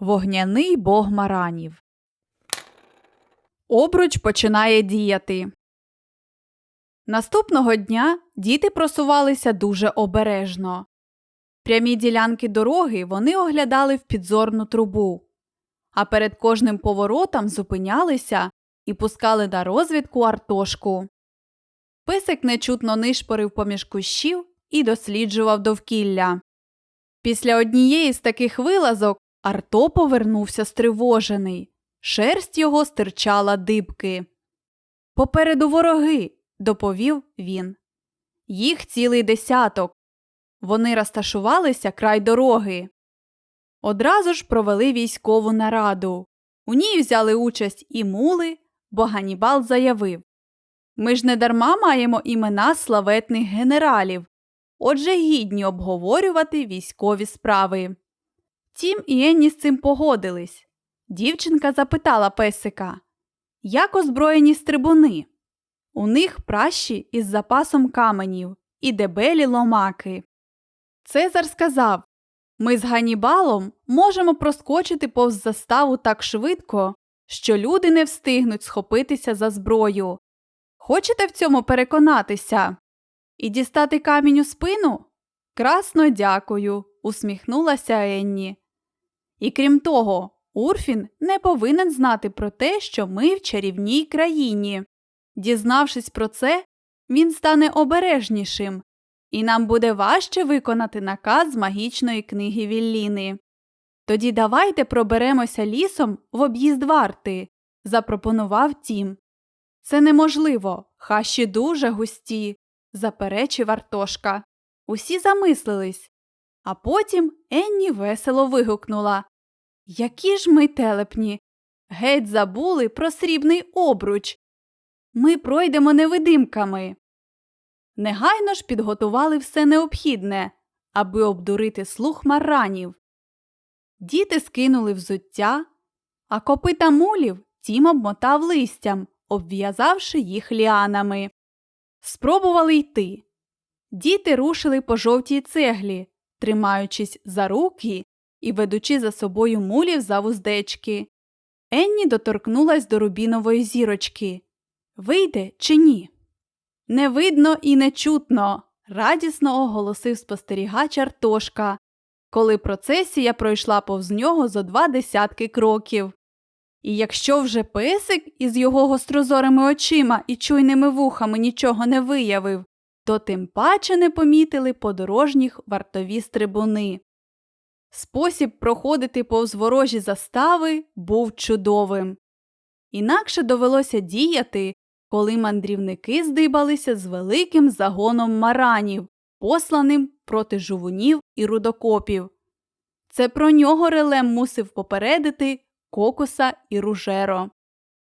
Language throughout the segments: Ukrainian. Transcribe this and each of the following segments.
Вогняний бог маранів. Обруч починає діяти. Наступного дня діти просувалися дуже обережно. Прямі ділянки дороги вони оглядали в підзорну трубу, а перед кожним поворотом зупинялися і пускали на розвідку артошку. Писик нечутно нишпорив поміж кущів і досліджував довкілля. Після однієї з таких вилазок Арто повернувся стривожений. Шерсть його стирчала дибки. Попереду вороги, доповів він. Їх цілий десяток. Вони розташувалися край дороги. Одразу ж провели військову нараду. У ній взяли участь і мули, бо Ганібал заявив Ми ж не дарма маємо імена славетних генералів, отже гідні обговорювати військові справи. Тім і Енні з цим погодились. Дівчинка запитала песика, як озброєні стрибуни? У них пращі із запасом каменів і дебелі ломаки. Цезар сказав Ми з Ганібалом можемо проскочити повз заставу так швидко, що люди не встигнуть схопитися за зброю. Хочете в цьому переконатися? І дістати камінь у спину? Красно дякую, усміхнулася Енні. І крім того, Урфін не повинен знати про те, що ми в чарівній країні. Дізнавшись про це, він стане обережнішим, і нам буде важче виконати наказ з магічної книги Вілліни. Тоді давайте проберемося лісом в об'їзд варти, запропонував Тім. Це неможливо, хащі дуже густі, заперечив Артошка. Усі замислились. А потім Енні весело вигукнула Які ж ми телепні. Геть забули про срібний обруч. Ми пройдемо невидимками. Негайно ж підготували все необхідне, аби обдурити слух маранів. Діти скинули взуття, а копита мулів тім обмотав листям, обв'язавши їх ліанами. Спробували йти. Діти рушили по жовтій цеглі, тримаючись за руки і ведучи за собою мулів за вуздечки. Енні доторкнулась до рубінової зірочки. Вийде чи ні? Не видно і не чутно, радісно оголосив спостерігач Артошка, коли процесія пройшла повз нього зо два десятки кроків. І якщо вже песик із його гострозорими очима і чуйними вухами нічого не виявив, то тим паче не помітили подорожніх вартові стрибуни. Спосіб проходити повз ворожі застави був чудовим. Інакше довелося діяти, коли мандрівники здибалися з великим загоном маранів, посланим проти жувунів і рудокопів. Це про нього релем мусив попередити кокуса і ружеро.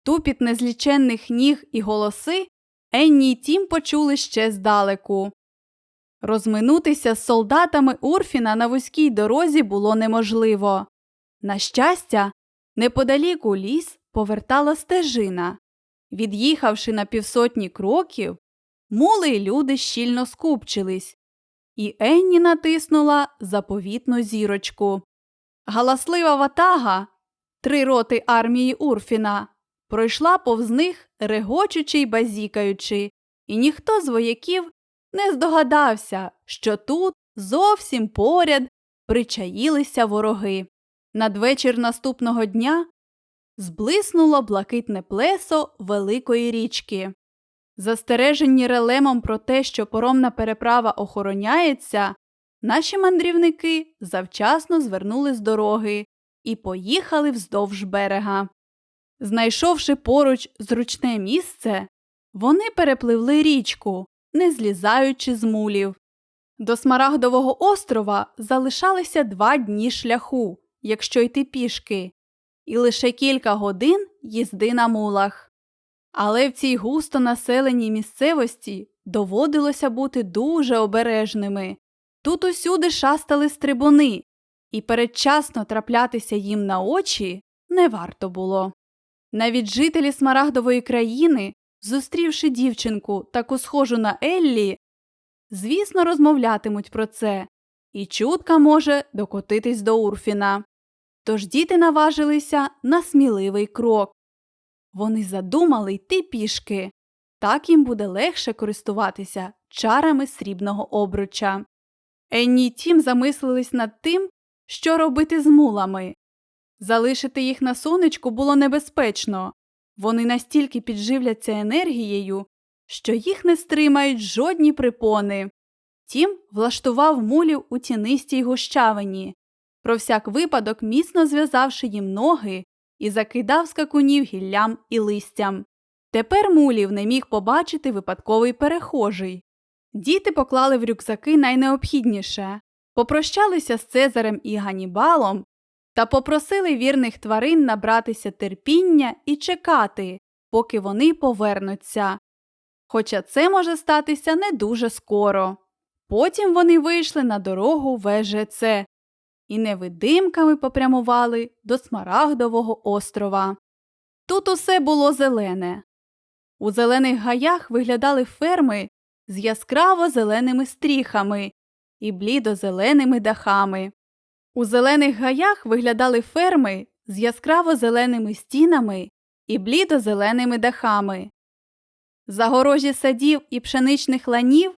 Тупіт незліченних ніг і голоси Енні й тім почули ще здалеку. Розминутися з солдатами Урфіна на вузькій дорозі було неможливо. На щастя, неподалік у ліс повертала стежина. Від'їхавши на півсотні кроків, мули й люди щільно скупчились, і Енні натиснула заповітну зірочку. Галаслива ватага, три роти армії Урфіна, пройшла повз них, регочучи й базікаючи, і ніхто з вояків не здогадався, що тут зовсім поряд причаїлися вороги. Надвечір наступного дня зблиснуло блакитне плесо великої річки. Застережені релемом про те, що поромна переправа охороняється, наші мандрівники завчасно звернули з дороги і поїхали вздовж берега. Знайшовши поруч зручне місце, вони перепливли річку, не злізаючи з мулів. До Смарагдового острова залишалися два дні шляху, якщо йти пішки, і лише кілька годин їзди на мулах. Але в цій густо населеній місцевості доводилося бути дуже обережними. Тут усюди шастали стрибуни, і передчасно траплятися їм на очі не варто було. Навіть жителі Смарагдової країни, зустрівши дівчинку таку схожу на Еллі, звісно, розмовлятимуть про це, і чутка може докотитись до Урфіна. Тож діти наважилися на сміливий крок. Вони задумали йти пішки. Так їм буде легше користуватися чарами срібного обруча. Енні й Тім замислились над тим, що робити з мулами. Залишити їх на сонечку було небезпечно. Вони настільки підживляться енергією, що їх не стримають жодні припони. Тім влаштував мулів у тінистій гущавині, про всяк випадок міцно зв'язавши їм ноги і закидав скакунів гіллям і листям. Тепер мулів не міг побачити випадковий перехожий. Діти поклали в рюкзаки найнеобхідніше, попрощалися з Цезарем і Ганібалом та попросили вірних тварин набратися терпіння і чекати, поки вони повернуться. Хоча це може статися не дуже скоро. Потім вони вийшли на дорогу ВЖЦ і невидимками попрямували до Смарагдового острова. Тут усе було зелене. У зелених гаях виглядали ферми з яскраво зеленими стріхами і блідо-зеленими дахами. У зелених гаях виглядали ферми з яскраво зеленими стінами і блідо-зеленими дахами. Загорожі садів і пшеничних ланів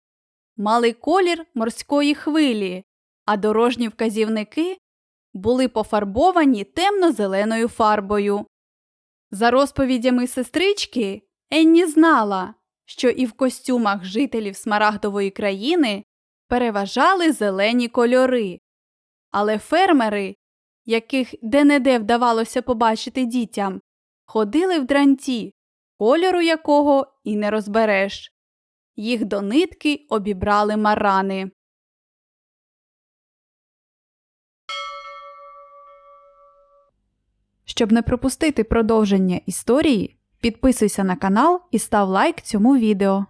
мали колір морської хвилі, а дорожні вказівники були пофарбовані темно-зеленою фарбою. За розповідями сестрички, Енні знала, що і в костюмах жителів Смарагдової країни переважали зелені кольори. Але фермери, яких де-не-де вдавалося побачити дітям, ходили в дранті, кольору якого і не розбереш. Їх до нитки обібрали марани. Щоб не пропустити продовження історії, підписуйся на канал і став лайк цьому відео.